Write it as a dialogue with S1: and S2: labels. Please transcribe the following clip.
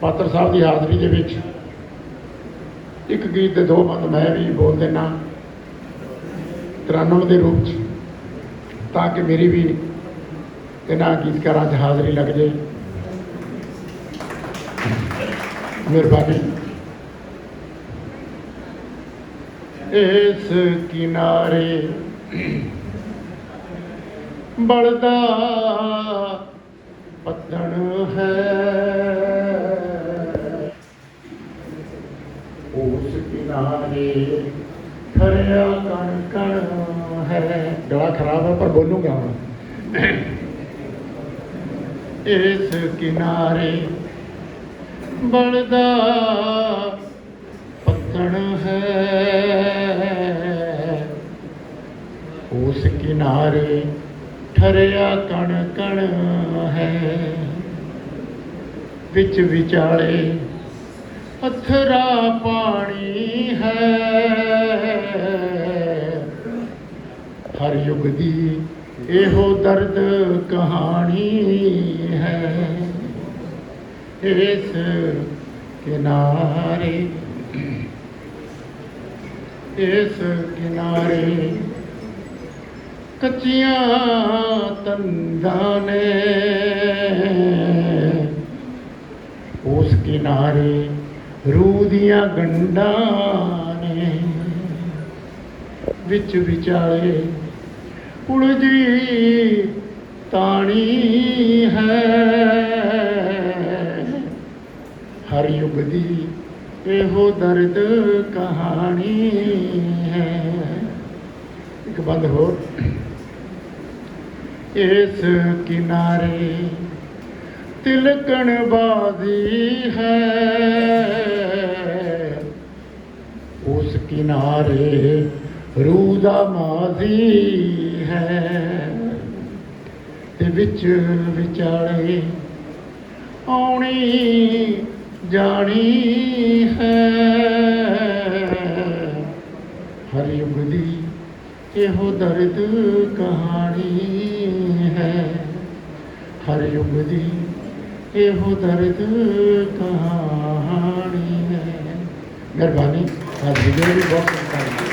S1: ਪਾਤਰ ਸਾਹਿਬ ਦੀ ਹਾਜ਼ਰੀ ਦੇ ਵਿੱਚ ਇੱਕ ਗੀਤ ਦੇ ਦੋ ਬੰਦ ਮੈਂ ਵੀ ਬੋਲ ਦੇਣਾ ਤਰਾਨਮ ਦੇ ਰੂਪ 'ਚ, ਤਾਂ ਕਿ ਮੇਰੀ ਵੀ ਇਹਨਾਂ ਗੀਤਕਾਰਾਂ 'ਚ ਹਾਜ਼ਰੀ ਲੱਗ ਜੇ ਮਿਹਰਬਾਨੀ। ਇਸ ਕਿਨਾਰੇ ਬਲਦਾ ਪੱਤਣ ਹੈ। ਉਸ ਕਿਨਾਰੇ ਖਰਿਆ ਕਣ ਕਣ ਹੈ। ਗਲਾ ਖਰਾਬ ਹੈ ਪਰ ਬੋਲੂਗਾ ਹੁਣ। ਇਸ ਕਿਨਾਰੇ ਬਣਦਾ ਪੱਤਣ ਹੈ। ਉਸ ਕਿਨਾਰੇ ਠਰਿਆ ਕਣ ਕਣ ਹੈ। ਵਿੱਚ ਵਿਚਾਲੇ ਅਥਰਾ ਪਾਣੀ ਹੈ। ਹਰ ਯੁਗ ਦੀ ਇਹੋ ਦਰਦ ਕਹਾਣੀ ਹੈ। ਇਸ ਕਿਨਾਰੇ ਇਸ ਕਿਨਾਰੇ ਕੱਚੀਆਂ ਤੰਦਾਂ ਨੇ। ਉਸ ਕਿਨਾਰੇ ਰੂਹ ਦੀਆਂ ਗੰਢਾਂ ਨੇ। ਵਿੱਚ ਵਿਚਾਲੇ ਉਲਝੀ ਤਾਣੀ ਹੈ। ਹਰ ਯੁਗ ਦੀ ਇਹੋ ਦਰਦ ਕਹਾਣੀ ਹੈ। ਇੱਕ ਬੰਦ ਹੋਰ। ਇਸ ਕਿਨਾਰੇ ਤਿਲਕਣ ਬਾਜ਼ੀ ਹੈ ਉਸ ਕਿਨਾਰੇ ਰੂਹ ਦਾ ਮਾਜ਼ੀ ਹੈ। ਤੇ ਵਿੱਚ ਵਿਚਾਲੇ ਆਉਣੀ ਜਾਣੀ ਹੈ। ਹਰ ਯੁਗ ਦੀ ਇਹੋ ਦਰਦ ਕਹਾਣੀ ਹੈ। ਹਰ ਯੁਗ ਦੀ ਇਹੋ ਦਰਦ ਕਹਾਣੀ ਹੈ। ਮਿਹਰਬਾਨੀ। ਅੱਜ ਵੀ ਬਹੁਤ ਬਹੁਤ